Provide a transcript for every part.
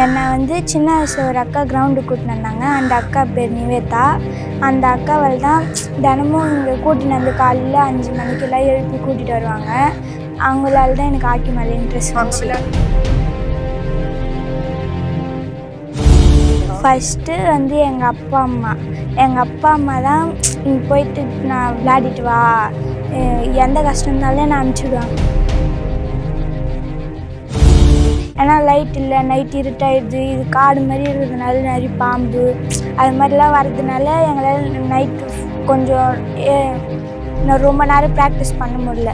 என்னை வந்து சின்ன வயசில் ஒரு அக்கா கிரவுண்டுக்கு கூட்டின்னு வந்தாங்க. அந்த அக்கா பேர் நிவேதா. அந்த அக்காவால் தான் தினமும் இங்கே கூட்டின்னு வந்து காலையில் அஞ்சு மணிக்கெல்லாம் எழுப்பி கூட்டிகிட்டு வருவாங்க. அவங்களால தான் எனக்கு ஹாக்கி மேலே இன்ட்ரெஸ்ட் வந்துச்சு. ஃபஸ்ட்டு வந்து எங்கள் அப்பா அம்மா. எங்கள் அப்பா அம்மா தான் போயிட்டு நான் விளையாடிட்டு வா. எந்த கஷ்டம் இருந்தாலும் நான் அனுப்பிச்சிடுவாங்க ஏன்னா லைட் இல்லை நைட் இருட்டாயிடுது. இது காடு மாதிரி இருக்கிறதுனால நிறைய பாம்பு அது மாதிரிலாம் வர்றதுனால எங்களால் நைட்டு கொஞ்சம் ஏ- நான் ரொம்ப நேரம் ப்ராக்டிஸ் பண்ண முடியல.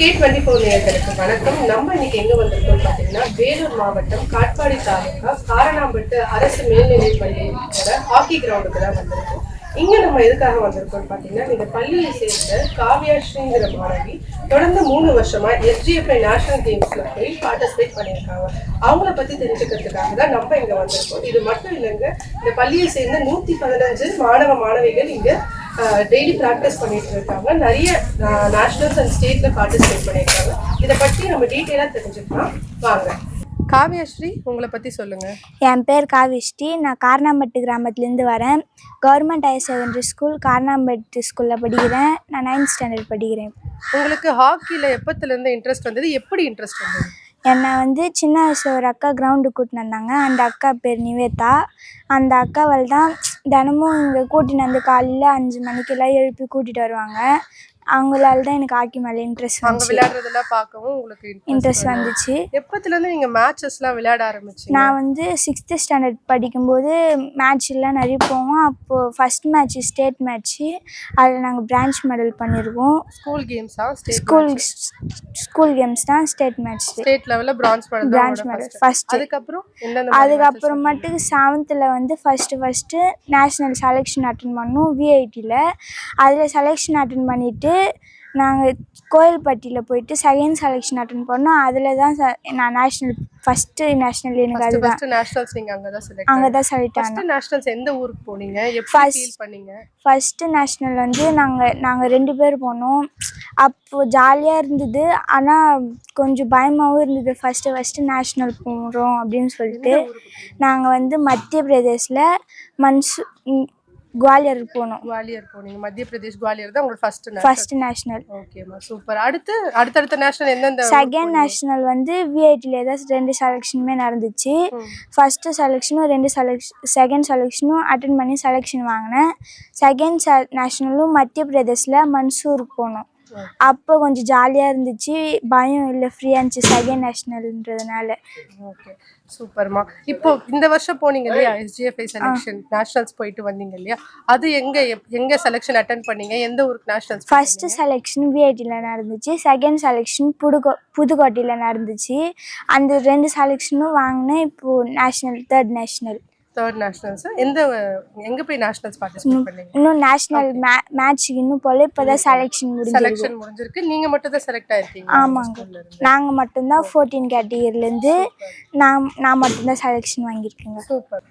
கே டுவெண்ட்டி ஃபோர் நேயர்களுக்கு வணக்கம். நம்ம இன்னைக்கு எங்க வந்திருக்கோம் பாத்தீங்கன்னா வேலூர் மாவட்டம் காட்பாடி தாலுகா காரணாம்பட்டு அரசு மேல்நிலைப் பள்ளியோட ஹாக்கி கிரவுண்டுக்கு தான் வந்திருக்கோம். இங்க நம்ம எதுக்காக வந்திருக்கோம் பாத்தீங்கன்னா இந்த பள்ளியை சேர்ந்த காவ்யாஸ்ரீங்கிற மாணவி தொடர்ந்து மூணு வருஷமா எஸ்ஜிஎஃப்ஐ நேஷனல் கேம்ஸ்ல போய் பார்ட்டிசிபேட் பண்ணியிருக்காங்க. அவங்கள பத்தி தெரிஞ்சுக்கிறதுக்காக தான் நம்ம இங்க வந்திருக்கோம். இது மட்டும் இல்லைங்க இந்த பள்ளியை சேர்ந்த நூத்தி பதினஞ்சு மாணவ மாணவிகள் இங்க டெய்லி ப்ராக்டிஸ் பண்ணிட்டு இருக்காங்க. நிறைய நேஷனல்ஸ் அண்ட் ஸ்டேட்ல பார்ட்டிசிபேட் பண்ணியிருக்காங்க இதை பற்றி நம்ம டீட்டெயிலாக தெரிஞ்சுக்கலாம். வாங்க. காவியாஸ்ரீ உங்களை பத்தி சொல்லுங்க. என் பேர் காவிஷ்டி நான் காரணாம்பட்டு கிராமத்துலேருந்து வரேன். Government higher secondary school Karanampattu ஸ்கூலில் படிக்கிறேன். நான் நைன்த் ஸ்டாண்டர்ட் படிக்கிறேன். உங்களுக்கு ஹாக்கில எப்பத்துல இருந்து இன்ட்ரெஸ்ட் வந்தது? எப்படி இன்ட்ரெஸ்ட் வந்தது? என்னை வந்து சின்ன வயசில் ஒரு அக்கா கிரவுண்டுக்கு கூட்டின்னு வந்தாங்க. அந்த அக்கா பேர் நிவேதா. அந்த அக்காவால் தான் தினமும் இங்கே கூட்டின்னு வந்து காலையில் அஞ்சு மணிக்கெல்லாம் எழுப்பி கூட்டிகிட்டு வருவாங்க. அவங்களால தான் எனக்கு ஹாக்கி மேலே இன்ட்ரெஸ்ட் வந்துச்சு. விளையாடுறதெல்லாம் பார்க்கவும் உங்களுக்கு இன்ட்ரெஸ்ட் இன்ட்ரெஸ்ட் வந்துச்சு. எப்பத்துல இருந்து நீங்க மேட்சஸ்லாம் விளையாட ஆரம்பிச்சீங்க? நான் வந்து சிக்ஸ்த்து ஸ்டாண்டர்ட் படிக்கும்போது மேட்ச்லாம் நிறைய போவோம். அப்போது ஃபஸ்ட் மேட்ச் ஸ்டேட் மேட்ச்சு அதில் நாங்கள் பிரான்ச் மெடல் பண்ணியிருக்கோம் ஸ்கூல் கேம்ஸா ஸ்கூல் ஸ்கூல் கேம்ஸ் தான் ஸ்டேட் மேட்ச் ஸ்டேட் லெவல்ல bronze medal bronze medal first அதுக்கப்புறம் எந்தெந்த அதுக்கப்புறமேட்டுக்கு செவன்த்தில் வந்து first first national selection attend பண்ணோம். விஐடியில் அதில் செலெக்ஷன் அட்டன் பண்ணிவிட்டு நாங்கள் கோயில்பட்டியில் போயிட்டு செகண்ட் செலெக்ஷன் அட்டன் பண்ணோம். அதில் தான் நான் நேஷ்னல் ஃபஸ்ட்டு நேஷ்னல் எனக்கு ஃபர்ஸ்ட் அதுதான். ஃபர்ஸ்ட் நேஷனல்ஸ் நீங்க அங்க தான் செலக்ட் அங்கே தான் செலக்ட் ஃபர்ஸ்ட் நேஷனல்ஸ் எந்த ஊருக்கு போனீங்க? எப்படி ஃபீல் பண்ணீங்க? ஃபஸ்ட்டு நேஷ்னல் வந்து நாங்கள் நாங்கள் ரெண்டு பேர் போனோம். அப்போது ஜாலியாக இருந்தது. ஆனால் கொஞ்சம் பயமாகவும் இருந்தது. ஃபஸ்ட்டு ஃபஸ்ட்டு நேஷ்னல் போகிறோம் அப்படின்னு சொல்லிட்டு. நாங்கள் வந்து மத்திய பிரதேஷில் மன்சூ குவாலியர் போனோம். குவாலியர் போனீங்க மத்திய பிரதேஷ் குவாலியர் தான் உங்களுக்கு ஃபர்ஸ்ட் ஃபஸ்ட்டு நேஷ்னல் ஓகேம்மா சூப்பர் அடுத்து அடுத்தடுத்த நேஷனல் எந்தெந்த செகண்ட் நேஷ்னல் வந்து விஐடியில் தான் ரெண்டு செலெக்ஷனுமே நடந்துச்சு. ஃபஸ்ட்டு செலெக்ஷனும் ரெண்டு செலெக்ஷன் செகண்ட் செலெக்ஷனும் அட்டன் பண்ணி செலெக்ஷன் வாங்கினேன். செகண்ட் நேஷ்னலும் மத்திய பிரதேஷில் மன்சூருக்கு போனோம். அப்போ கொஞ்சம் ஜாலியாக இருந்துச்சு. பயம் இல்லை ஃப்ரீயாக இருந்துச்சு செகண்ட் நேஷ்னல்ன்றதுனால ஓகே சூப்பர்மா இப்போ இந்த வருஷம் போனீங்க இல்லையா? எஸ்ஜிஎஃப்ஐ செலெக்ஷன் நேஷனல்ஸ் போயிட்டு வந்தீங்க இல்லையா? அது எங்க எங்க செலெக்ஷன் அட்டன் பண்ணீங்க? எந்த ஊருக்கு நேஷனல்ஸ் ஃபஸ்ட்டு செலெக்ஷன் விஐடியில் நடந்துச்சு. செகண்ட் செலெக்ஷன் புதுக்கோ புதுக்கோட்டையில் நடந்துச்சு. அந்த ரெண்டு செலெக்ஷனும் வாங்கினேன். இப்போது national third national third nationals எந்த எங்க போய் நேஷனல்ஸ் பார்ட்டிசிபேட் பண்ணீங்க? இன்னும் நேஷ்னல் மே மேட்ச்சுக்கு இன்னும் போல இப்போ தான் செலெக்ஷன் முடிஞ்சிருக்கு. செலெக்ஷன் முடிஞ்சிருக்கு. நீங்க மட்டும் தான் செலக்ட் ஆயிருக்கீங்க ஆமாங்க. நாங்கள் மட்டும்தான் ஃபோர்டீன் கேட்டகிரிலேருந்து நான் நான் மட்டும்தான் செலெக்ஷன் வாங்கியிருக்கேங்க. சூப்பர்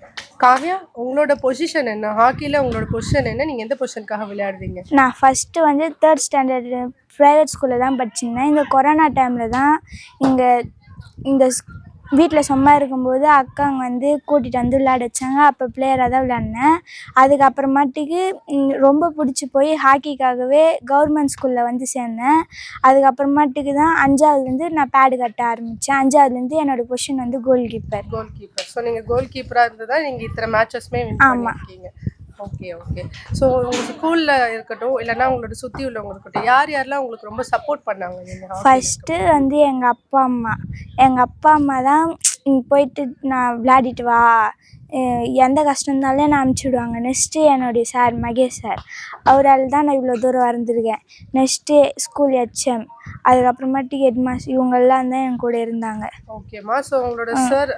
காவ்யா உங்களோட பொசிஷன் என்ன? ஹாக்கில உங்களோட பொசிஷன் என்ன? நீங்க எந்த பொசிஷனுக்காக விளையாடுவீங்க நான் ஃபஸ்ட்டு வந்து தேர்ட் ஸ்டாண்டர்ட் ப்ரைவேட் ஸ்கூலில் தான் படிச்சிருந்தேன். இந்த கொரோனா டைமில் தான் இங்கே இந்த வீட்டில் சும்மா இருக்கும்போது அக்காங்க வந்து கூட்டிகிட்டு வந்து விளையாட வச்சாங்க அப்போ பிளேயராக தான் விளையாடினேன். அதுக்கப்புறமாட்டிக்கு ரொம்ப பிடிச்சி போய் ஹாக்கிக்காகவே கவர்மெண்ட் ஸ்கூலில் வந்து சேர்ந்தேன். அதுக்கப்புறமாட்டுக்கு தான் அஞ்சாவதுலேருந்து நான் பேடு கட்ட ஆரம்பித்தேன் அஞ்சாவதுலேருந்து என்னோடய பொசிஷன் வந்து goal keeper goal keeper so நீங்க கோல் கீப்பரா இருந்ததா? நீங்க இத்தனை மேட்சஸ்மே பண்ணிருக்கீங்க. Okay okay. ஸோ உங்கள் ஸ்கூலில் இருக்கட்டும் இல்லைன்னா உங்களோட சுற்றி உள்ளவங்க இருக்கட்டும் யார் யாரெல்லாம் உங்களுக்கு ரொம்ப சப்போர்ட் பண்ணாங்க நீங்க ஃபஸ்ட்டு வந்து எங்கள் அப்பா அம்மா. எங்கள் அப்பா அம்மா தான் "நீ போயிட்டு நான் விளையாடிட்டு வா. எந்த கஷ்டம் இருந்தாலும் நான் அனுப்பிச்சி நெக்ஸ்ட்டு என்னுடைய சார் மகேஷ் சார் அவரால் தான் நான் இவ்வளோ தூரம் வந்திருக்கேன் நெக்ஸ்ட்டு ஸ்கூல் ஹெச்எம் அதுக்கப்புறமாட்டி ஹெட் மாஸ்டர் இவங்கெல்லாம் தான் என் கூட இருந்தாங்க. ஓகேம்மா ஸோ உங்களோட சார்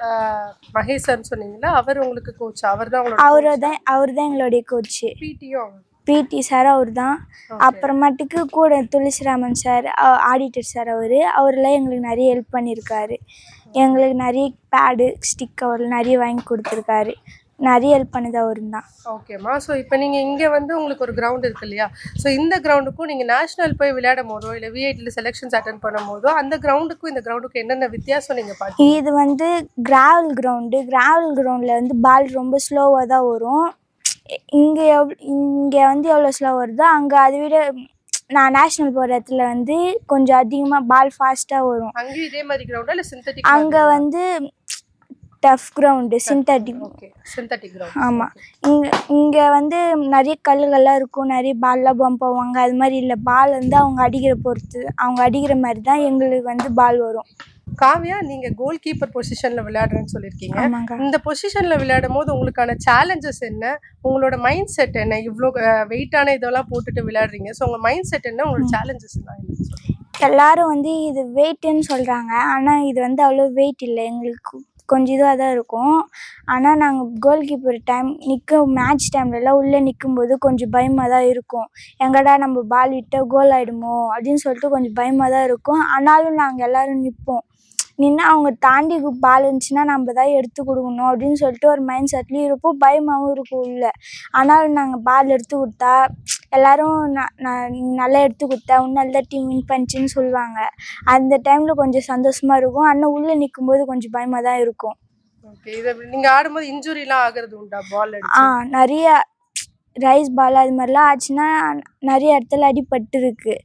மகேஷ் சார்னு சொன்னீங்களா அவர் உங்களுக்கு கோச் அவர் தான் அவரை தான் அவர் தான் எங்களுடைய கோச்சு பிடியும் பிடி சார் அவர் தான். அப்புறமாட்டுக்கு கூட துளசிராமன் சார் ஆடிட்டர் சார் அவர். அவரெல்லாம் எங்களுக்கு நிறைய ஹெல்ப் பண்ணியிருக்காரு. எங்களுக்கு நிறைய பேடு ஸ்டிக் அவர் நிறைய வாங்கி கொடுத்துருக்காரு. நிறைய ஹெல்ப் பண்ணது அவர் தான் ஓகேம்மா ஸோ இப்போ நீங்கள் இங்கே வந்து உங்களுக்கு ஒரு கிரவுண்ட் இருக்கு இல்லையா? ஸோ இந்த கிரவுண்டுக்கும் நீங்கள் நேஷனல் போய் விளையாடும் போதோ இல்லை விஐடியில் செலெக்ஷன்ஸ் அட்டன் பண்ணும் போதோ அந்த கிரவுண்டுக்கும் இந்த கிரவுண்டுக்கும் என்னென்ன வித்தியாசம் நீங்கள் பார்த்தீங்க இது வந்து கிராவல் கிரவுண்டு கிராவல் கிரவுண்டில் வந்து பால் ரொம்ப ஸ்லோவாக தான் வரும். இங்கே எவ் இங்கே வந்து எவ்வளோ ஸ்லோ வருதோ அங்கே அதை விட நான் நேஷ்னல் போகிற இடத்துல வந்து கொஞ்சம் அதிகமாக பால் ஃபாஸ்ட்டாக வரும். அங்கேயும் இதே மாதிரி கிரவுண்டா இல்லை சிந்தட்டிக் அங்கே வந்து turf ground synthetic okay synthetic ground ஆமாம் இங்கே இங்கே வந்து நிறைய கல்லுகள்லாம் இருக்கும். நிறைய பால்லாம் பம்ப் போவாங்க அது மாதிரி இல்லை. பால் வந்து அவங்க அடிக்கிற பொறுத்து அவங்க அடிக்கிற மாதிரி தான் எங்களுக்கு வந்து பால் வரும். காவ்யா நீங்க கோல் கீப்பர் பொசிஷன்ல விளையாடுறேன்னு சொல்லியிருக்கீங்க. இந்த பொசிஷன்ல விளையாடும் போது உங்களுக்கான சேலஞ்சஸ் என்ன? உங்களோட மைண்ட் செட் என்ன? இவ்வளோ வெயிட்டான இதெல்லாம் போட்டுட்டு விளையாடுறீங்க. ஸோ உங்க மைண்ட் செட் என்ன? உங்களோட சேலஞ்சஸ் என்ன? எல்லாரும் வந்து இது வெயிட்டுன்னு சொல்கிறாங்க ஆனால் இது வந்து அவ்வளோ வெயிட் இல்லை. எங்களுக்கு கொஞ்சம் இதுவாக தான் இருக்கும். ஆனால் நாங்கள் கோல் கீப்பர் டைம் நிற்க மேட்ச் டைம்லலாம் உள்ளே நிற்கும்போது கொஞ்சம் பயமாக தான் இருக்கும். எங்கடா நம்ம பால் விட்டால் கோல் ஆகிடுமோ அப்படின்னு சொல்லிட்டு கொஞ்சம் பயமாக தான் இருக்கும். ஆனாலும் நாங்கள் எல்லோரும் நிற்போம் நின்று அவங்க தாண்டி பால் இருந்துச்சுன்னா நம்ம தான் எடுத்து கொடுக்கணும் அப்படின்னு சொல்லிட்டு ஒரு மைண்ட் செட்லேயும் இருப்போம். பயமாகவும் இருக்கும் உள்ள. ஆனாலும் நாங்கள் பால் எடுத்து கொடுத்தா எல்லாரும் நான் நல்லா எடுத்து கொடுத்தா உன்னால தான் டீம் வின் பண்ணிச்சின்னு சொல்லுவாங்க. அந்த டைமில் கொஞ்சம் சந்தோஷமா இருக்கும். ஆனால் உள்ளே நிற்கும்போது கொஞ்சம் பயமாக தான் இருக்கும். ஓகே இதை நீங்க ஆடும்போது இன்ஜுரிலாம் ஆகுறது உண்டா? பால் ஆ நிறைய ரைஸ் பால் அது மாதிரிலாம் ஆச்சுன்னா நிறைய இடத்துல அடிபட்டு இருக்கு.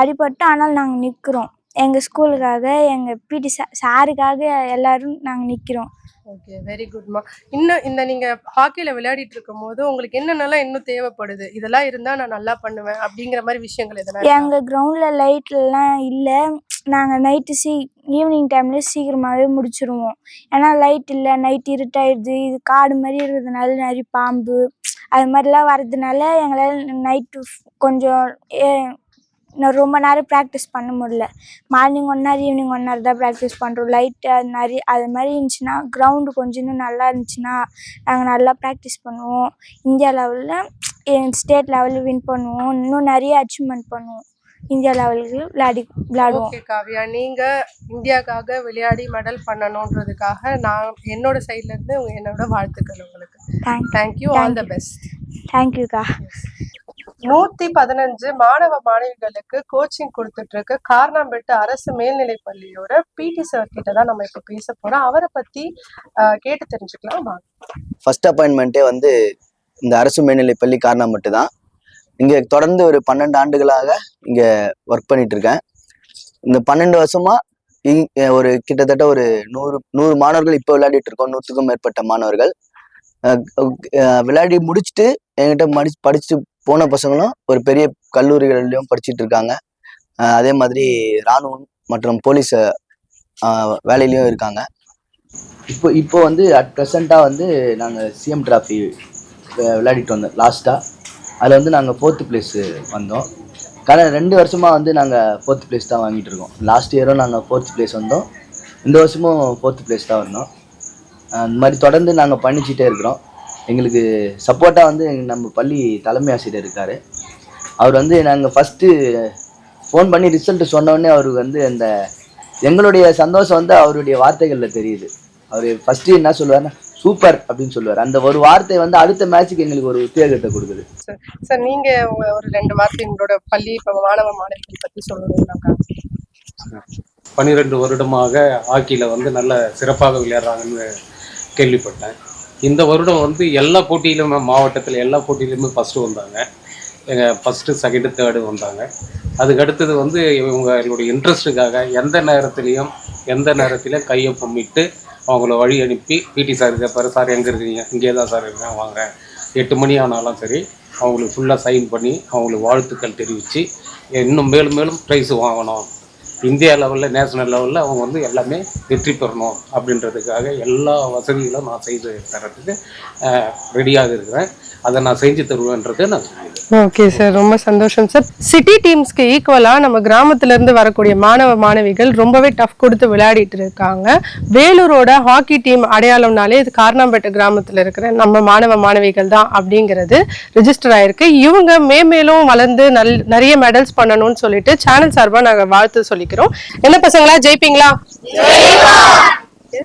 அடிபட்டு ஆனால் நாங்கள் நிற்கிறோம் எங்கள் ஸ்கூலுக்காக எங்கள் பிடி சா சாருக்காக எல்லாரும் நாங்கள் நிற்கிறோம் ஓகே வெரி குட்மா இன்னும் இந்த நீங்க ஹாக்கில விளையாடிட்டு இருக்கும் போது உங்களுக்கு என்னென்னலாம் இன்னும் தேவைப்படுது? இதெல்லாம் இருந்தா நான் நல்லா பண்ணுவேன் அப்படிங்கிற மாதிரி விஷயங்கள் எதனா? எங்கள் கிரவுண்டில் லைட்லாம் இல்லை. நாங்கள் நைட்டு சீ ஈவினிங் டைமில் சீக்கிரமாகவே முடிச்சிருவோம். ஏன்னா லைட் இல்லை நைட் இருட்டாயிடுது. இது காடு மாதிரி இருக்கிறதுனால நிறைய பாம்பு அது மாதிரிலாம் வர்றதுனால எங்களால் நைட்டு கொஞ்சம் ஏ- நான் ரொம்ப நேரம் ப்ராக்டிஸ் பண்ண முடியல. Morning one hour evening one hour தான் ப்ராக்டிஸ் பண்ணுறோம் லைட்டு அது நிறைய அது மாதிரி இருந்துச்சுன்னா கிரவுண்டு கொஞ்சம் இன்னும் நல்லா இருந்துச்சுன்னா நாங்கள் நல்லா ப்ராக்டிஸ் பண்ணுவோம். இந்தியா லெவலில் ஸ்டேட் லெவலில் வின் பண்ணுவோம். இன்னும் நிறைய அச்சீவ்மெண்ட் பண்ணுவோம். இந்தியா லெவலுக்கு விளையாடி விளையாடுவோம் ஓகே காவ்யா. நீங்க இந்தியாக்காக விளையாடி மெடல் பண்ணணுன்றதுக்காக நான் என்னோட சைட்ல இருந்து உங்க- என்னோட வாழ்த்துக்கள் உங்களுக்கு. Thank thank you all the best தேங்க்யூக்கா நூத்தி பதினஞ்சு மாணவ மாணவிகளுக்கு கோச்சிங் கொடுத்துட்டு இருக்கு காரணம்பெட்டு அரசு மேல்நிலை பள்ளியோட பிடி சார் கிட்ட தான் நம்ம இப்ப பேச போறோம். அவரை பத்தி கேட்டு தெரிஞ்சுக்கலாம். வாங்க. ஃபர்ஸ்ட் அப்பாயின்மெண்ட்டே வந்து இந்த அரசு மேல்நிலை பள்ளி காரணம் தான் இங்கே தொடர்ந்து ஒரு பன்னெண்டு ஆண்டுகளாக இங்கே ஒர்க் பண்ணிட்டு இருக்கேன். இந்த பன்னெண்டு வருஷமா இங் ஒரு கிட்டத்தட்ட ஒரு நூறு நூறு மாணவர்கள் இப்போ விளையாடிட்டு இருக்கோம். நூற்றுக்கும் மேற்பட்ட மாணவர்கள். விளையாடி முடிச்சுட்டு என்கிட்ட மடி படிச்சுட்டு போன பசங்களும் ஒரு பெரிய கல்லூரிகள்லையும் படிச்சுட்டு இருக்காங்க அதே மாதிரி இராணுவம் மற்றும் போலீஸ் வேலையிலையும் இருக்காங்க. இப்போ இப்போ வந்து அட் ப்ரெசண்ட்டாக வந்து நாங்கள் சிஎம் டிராஃபி விளையாடிட்டு வந்தோம் லாஸ்ட்டாக அதில் வந்து நாங்கள் ஃபோர்த்து ப்ளேஸு வந்தோம். கடந்த ரெண்டு வருஷமாக வந்து நாங்கள் ஃபோர்த் ப்ளேஸ் தான் வாங்கிட்டு இருக்கோம் லாஸ்ட் இயரும் நாங்கள் ஃபோர்த் ப்ளேஸ் வந்தோம். இந்த வருஷமும் ஃபோர்த் ப்ளேஸ் தான் வந்தோம். இந்த மாதிரி தொடர்ந்து நாங்கள் பண்ணிச்சிட்டே இருக்கிறோம். எங்களுக்கு சப்போர்ட்டாக வந்து நம்ம பள்ளி தலைமை ஆசிரியர் இருக்கார். அவர் வந்து நாங்கள் ஃபஸ்ட்டு ஃபோன் பண்ணி ரிசல்ட் சொன்னோடனே அவருக்கு வந்து அந்த எங்களுடைய சந்தோஷம் வந்து அவருடைய வார்த்தைகளில் தெரியுது. அவர் ஃபஸ்ட்டு என்ன சொல்லுவார்னா சூப்பர் அப்படின்னு சொல்லுவார். அந்த ஒரு வார்த்தை வந்து அடுத்த மேட்ச்சுக்கு எங்களுக்கு ஒரு உத்வேகத்தை கொடுக்குது. சார் சார் நீங்க உங்க ஒரு ரெண்டு வார்த்தை உங்களோட பள்ளி இப்ப மாணவ மாணவிகள் பத்தி சொல்லணும்னாக்கா பன்னிரெண்டு வருடமாக ஹாக்கியில் வந்து நல்ல சிறப்பாக விளையாடுறாங்கன்னு கேள்விப்பட்டேன். இந்த வருடம் வந்து எல்லா போட்டியிலுமே மாவட்டத்தில் எல்லா போட்டியிலுமே ஃபஸ்ட்டு வந்தாங்க. எங்கள் ஃபஸ்ட்டு செகண்டு தேர்டு வந்தாங்க. அதுக்கு அடுத்தது வந்து இவங்களுடைய இன்ட்ரெஸ்ட்டுக்காக எந்த நேரத்துலையும் எந்த நேரத்திலையும் கையை பொம்மிட்டு அவங்கள வழி அனுப்பி பிடி சார் கேட்பாரு சார் எங்கே இருக்கீங்க? இங்கே தான் சார் இருக்கேன் வாங்க. எட்டு மணி ஆனாலும் சரி அவங்களுக்கு ஃபுல்லாக சைன் பண்ணி அவங்களுக்கு வாழ்த்துக்கள் தெரிவித்து இன்னும் மேலும் மேலும் ப்ரைஸ் வாங்கணும். இந்தியா லெவலில் நேஷனல் லெவலில் அவங்க வந்து எல்லாமே வெற்றி பெறணும் அப்படின்றதுக்காக எல்லா வசதிகளும் நான் செய்து தரத்துக்கு ரெடியாக இருக்கிறேன். அதை நான் செஞ்சு தருவேன்றது நான் ஓகே சார். ரொம்ப சந்தோஷம் சார். சிட்டி டீம்ஸ்க்கு ஈக்குவலாக நம்ம கிராமத்திலேருந்து வரக்கூடிய மாணவ மாணவிகள் ரொம்பவே டஃப் கொடுத்து விளையாடிட்டு இருக்காங்க. வேலூரோட ஹாக்கி டீம் அடையாளம்னாலே இது காரணம்பேட்டை கிராமத்தில் இருக்கிற நம்ம மாணவ மாணவிகள் தான் அப்படிங்கிறது ரிஜிஸ்டர் ஆயிருக்கு. இவங்க மேம்மேலும் வளர்ந்து நல் நிறைய மெடல்ஸ் பண்ணணும்னு சொல்லிட்டு சேனல் சார்பாக நாங்கள் வாழ்த்து சொல்லிக்கிறோம். என்ன பசங்களா? ஜெயிப்பீங்களா?